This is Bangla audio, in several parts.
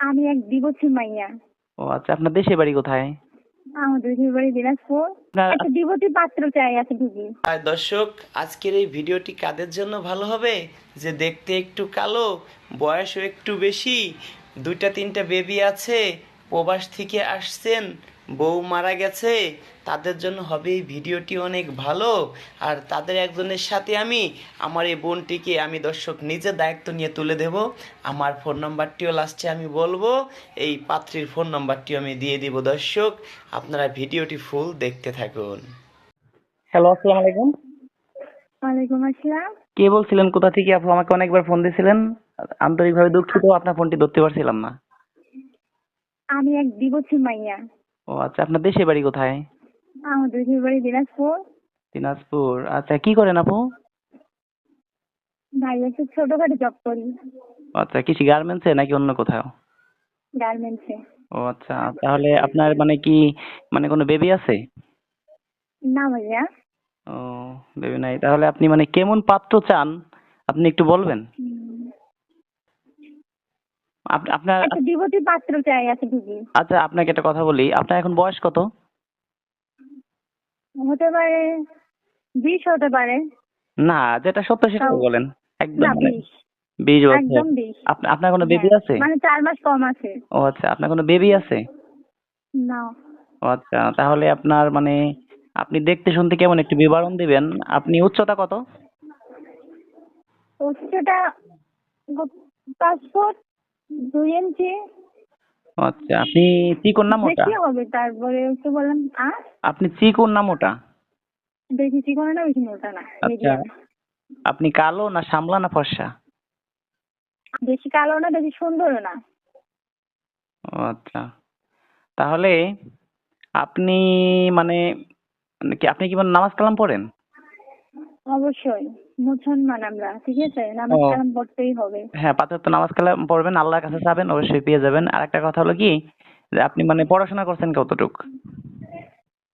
আমি এক ডিভোর্সি মাইয়া। ও আচ্ছা আপনার দেশে বাড়ি কোথায়? আমাদের বাড়ি দিনাজপুর। একটা দিবসী পাত্র চাই আছে ঢুকি আর দর্শক আজকের এই ভিডিওটি কাদের জন্য ভালো হবে? যে দেখতে একটু কালো বয়সও একটু বেশি দুইটা তিনটা বেবি আছে প্রবাস থেকে আসছেন বউ মারা গেছে তাদের জন্য হবে এই ভিডিওটি অনেক ভালো। আর তাদের একজনের সাথে আমি আমার এই বোনটিকে আমি দর্শক নিজে দায়িত্ব নিয়ে তুলে দেব। আমার ফোন নাম্বারটিও লাস্টে আমি বলব এই পাত্রীর ফোন নাম্বারটিও আমি দিয়ে দিব দর্শক। আপনারা ভিডিওটি ফুল দেখতে থাকুন। হ্যালো আসসালামু আলাইকুম। ওয়ালাইকুম আসসালাম। কে বলছিলেন? কোথা থেকে আপু আমাকে অনেকবার ফোন দিয়েছিলেন? আন্তরিকভাবে দুঃখিত আপনার ফোনটি ধরতে পারছিলাম না। আমি এক দিবসী মাইয়া। ও আচ্ছা আপনার দেশে বাড়ি কোথায়? আমাদের দেশের বাড়ি দিনাজপুর। দিনাজপুর আচ্ছা কি করেন আপু? ভাই একটু ছোটখাটো জব করি। আচ্ছা কৃষি গার্মেন্টসে নাকি অন্য কোথাও? গার্মেন্টসে ও আচ্ছা তাহলে আপনার মানে কি মানে কোনো বেবি আছে? না ভাইয়া। ও বেবি নাই। তাহলে আপনি মানে কেমন পাত্র চান? আপনি একটু বলবেন। আপনার একটা পাত্র চাই আছে ঢুকি আচ্ছা আপনাকে একটা কথা বলি। আপনার এখন বয়স কত? হতে পারে বিশ হতে পারে। না যেটা সত্য সেটা বলেন। একদম বিশ। বছর। আপনার কোনো বেবি হ্যাঁ, আছে? মানে চার মাস কম আছে। ও আচ্ছা আপনার কোনো বেবি আছে? না। ও আচ্ছা তাহলে আপনার মানে আপনি দেখতে শুনতে কেমন? একটু বিবরণ দিবেন। আপনি উচ্চতা কত? উচ্চতা পাঁচ ফুট। দুই ইঞ্চি আচ্ছা আপনি চিকন না মোটা বেশি হবে তারপরে একটু আপনি চিকন না মোটা বেশি চিকন না বেশি মোটা না আচ্ছা। আপনি কালো না সামলা না ফর্সা? বেশি কালো না বেশি সুন্দরও না। আচ্ছা। তাহলে আপনি মানে মানে কি আপনি কি মানে নামাজ কালাম পড়েন? অবশ্যই। মুসলমান আমরা ঠিক আছে? নামাজ কালাম পড়তেই হবে। হ্যাঁ পাঁচ ওয়াক্ত নামাজ কালাম পড়বেন আল্লাহর কাছে যাবেন অবশ্যই পেয়ে যাবেন। আর একটা কথা হলো কি যে আপনি মানে পড়াশোনা করছেন কতটুক?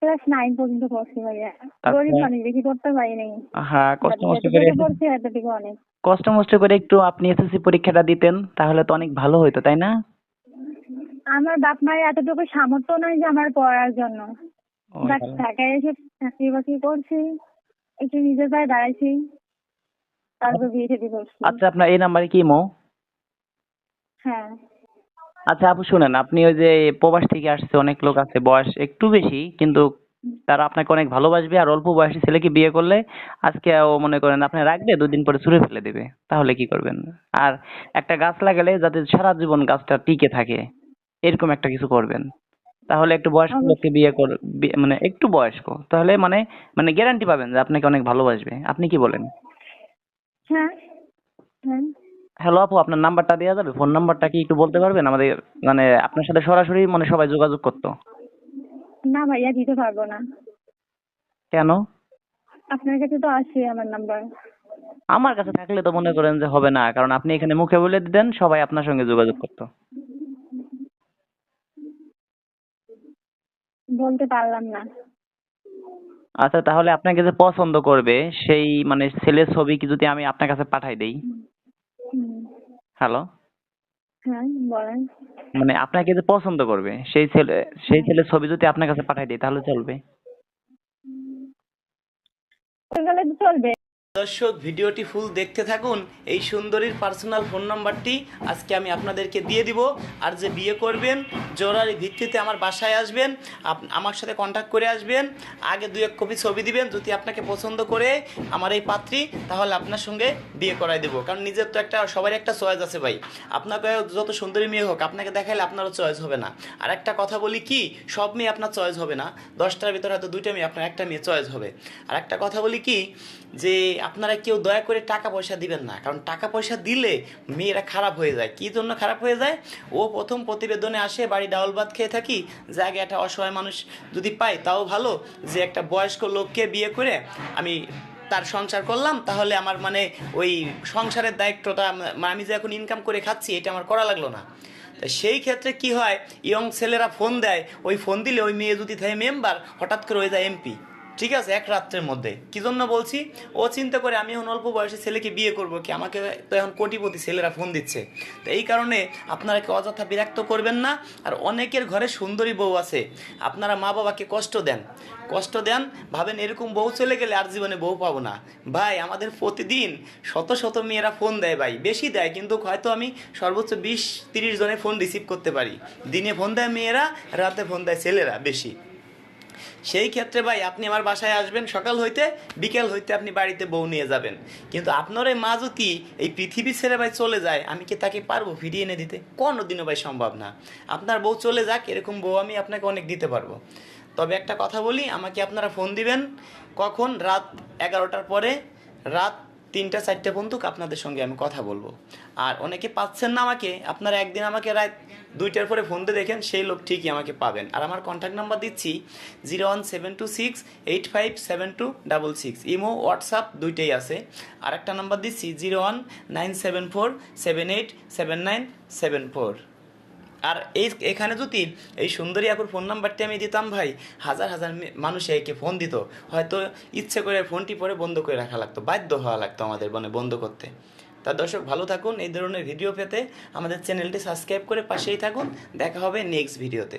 ক্লাস নাইন পর্যন্ত পড়ছি ভাইয়া। আচ্ছা। গরিব মানুষ বেশি পড়তে পারি নাই। হ্যাঁ কষ্ট মষ্ট করে পড়ছি এতটুকু অনেক। কষ্ট মষ্ট করে একটু আপনি এসএসসি পরীক্ষাটা দিতেন তাহলে তো অনেক ভালো তাই না? আমার বাপ মায়ের এতটুকু সামর্থ্য নয় যে আমার পড়ার জন্য। ঢাকায় এসে চাকরি বাকরি করছি একটু নিজের পায়ে দাঁড়াইছি তারপর বিয়ে শাদী করছি আচ্ছা আপনার এই নাম্বারে কি মো? হ্যাঁ। আচ্ছা আপু শুনেন আপনি ওই যে প্রবাস থেকে আসছে অনেক লোক আছে বয়স একটু বেশি কিন্তু তারা আপনাকে অনেক ভালোবাসবে আর অল্প বয়সী ছেলেকে বিয়ে করলে আজকে ও মনে করেন আপনি রাখবে দুদিন পরে ছুঁড়ে ফেলে দেবে তাহলে কি করবেন? আর একটা গাছ লাগালে যাতে সারা জীবন গাছটা টিকে থাকে এরকম একটা কিছু করবেন। তাহলে একটু বয়স্ক লোককে বিয়ে কর মানে একটু বয়স্ক তাহলে মানে মানে গ্যারান্টি পাবেন যে আপনাকে অনেক ভালোবাসবে আপনি কি বলেন? হ্যাঁ হ্যাঁ। হ্যালো আপু আপনার নাম্বারটা দেওয়া যাবে? ফোন নাম্বারটা কি একটু বলতে পারবেন? আমাদের মানে আপনার সাথে সরাসরি মানে সবাই যোগাযোগ করতো। না ভাইয়া দিতে পারব না। কেন? আপনার কাছে তো আছে আমার নাম্বার। আমার কাছে থাকলে তো মনে করেন যে হবে না কারণ আপনি এখানে মুখে বলে দিতেন সবাই আপনার সঙ্গে যোগাযোগ করতো। বলতে পারলাম না। আচ্ছা তাহলে আপনাকে যে পছন্দ করবে সেই মানে ছেলের ছবি কি যদি আমি আপনার কাছে পাঠাই দেই? হ্যালো হ্যাঁ বলেন। মানে আপনাকে যে পছন্দ করবে সেই ছেলে সেই ছেলের ছবি যদি আপনার কাছে পাঠাই দেই তাহলে চলবে? চলবে। দর্শক, ভিডিওটি ফুল দেখতে থাকুন। এই সুন্দরীর পার্সোনাল ফোন নাম্বারটি আজকে আমি আপনাদেরকে দিয়ে দিব। আর যে বিয়ে করবেন, জোরারি ভিত্তিতে আমার বাসায় আসবেন আমার সাথে কন্ট্যাক্ট করে আসবেন, আগে দু এক কপি ছবি দিবেন, যদি আপনাকে পছন্দ করে আমার এই পাত্রী, তাহলে আপনার সঙ্গে বিয়ে করাই দেবো। কারণ নিজের তো একটা, সবারই একটা চয়েস আছে ভাই। আপনাকে যত সুন্দরী মেয়ে হোক, আপনাকে দেখাইলে আপনারও চয়েস হবে না। আর একটা কথা বলি কি, সব মেয়ে আপনার চয়েস হবে না। দশটার ভিতরে হয়তো দুইটা মেয়ে, আপনার একটা মেয়ে চয়েস হবে। আর একটা কথা বলি কি, যে আপনারা কেউ দয়া করে টাকা পয়সা দিবেন না, কারণ টাকা পয়সা দিলে মেয়েরা খারাপ হয়ে যায়। কী জন্য খারাপ হয়ে যায়? ও প্রথম প্রতিবেদনে আসে, বাড়ি ডাউল ভাত খেয়ে থাকি, যে আগে একটা অসহায় মানুষ যদি পাই তাও ভালো, যে একটা বয়স্ক লোককে বিয়ে করে আমি তার সংসার করলাম, তাহলে আমার মানে ওই সংসারের দায়িত্বটা আম- আমি যে এখন ইনকাম করে খাচ্ছি, এটা আমার করা লাগল না। সেই ক্ষেত্রে কি হয়? ইয়ং ছেলেরা ফোন দেয়, ওই ফোন দিলে ওই মেয়ে যদি থাকে মেম্বার হঠাৎ করে হয়ে যায় এমপি ঠিক আছে, এক রাত্রের মধ্যে। কি জন্য বলছি? ও চিন্তা করে আমি এখন অল্প বয়সে ছেলেকে বিয়ে করব কি? আমাকে তো এখন কোটিপতি ছেলেরা ফোন দিচ্ছে। তো এই কারণে আপনারা কি অযথা বিরক্ত করবেন না? আর অনেকের ঘরে সুন্দরী বউ আছে। আপনারা মা বাবাকে কষ্ট দেন। কষ্ট দেন, ভাবেন এরকম বউ চলে গেলে আর জীবনে বউ পাবো না। ভাই, আমাদের প্রতিদিন শত শত মেয়েরা ফোন দেয় ভাই। বেশি দেয়, কিন্তু হয়তো আমি সর্বোচ্চ বিশ, তিরিশ জনের ফোন রিসিভ করতে পারি। দিনে ফোন দেয় মেয়েরা, রাতে ফোন দেয় ছেলেরা বেশি। সেই ক্ষেত্রে ভাই, আপনি আমার বাসায় আসবেন, সকাল হইতে বিকেল হইতে আপনি বাড়িতে বউ নিয়ে যাবেন। কিন্তু আপনার এই মা যদি এই পৃথিবী ছেড়ে ভাই চলে যায়, আমি কি তাকে পারব ফিরিয়ে এনে দিতে? কোনো দিনও ভাই সম্ভব না। আপনার বউ চলে যাক, এরকম বউ আমি আপনাকে অনেক দিতে পারব। তবে একটা কথা বলি, আমাকে আপনারা ফোন দিবেন। কখন? রাত এগারোটার পরে। রাত তিনটা, চারটে পর্যন্ত আপনাদের সঙ্গে আমি কথা বলব। আর অনেকে পাচ্ছেন না আমাকে, আপনারা একদিন আমাকে রাত দুইটার পরে ফোন দিয়ে দেখেন, সেই লোক ঠিকই আমাকে পাবেন। আর আমার কন্ট্যাক্ট নাম্বার দিচ্ছি zero one seven two six eight five seven two double six imo, WhatsApp দুইটাই আছে। আর একটা নাম্বার দিচ্ছি zero one nine seven four seven eight seven nine seven four আর এই এখানে যদি এই সুন্দরী আকুর ফোন নাম্বারটি আমি দিতাম ভাই, হাজার হাজার মানুষে একে ফোন দিত। হয়তো ইচ্ছে করে ফোনটি পরে বন্ধ করে রাখা লাগতো, বাধ্য হওয়া লাগতো আমাদের মনে বন্ধ করতে। তা দর্শক, ভালো থাকুন, এই ধরনের ভিডিও পেতে আমাদের চ্যানেলটি সাবস্ক্রাইব করে পাশেই থাকুন। দেখা হবে নেক্সট ভিডিওতে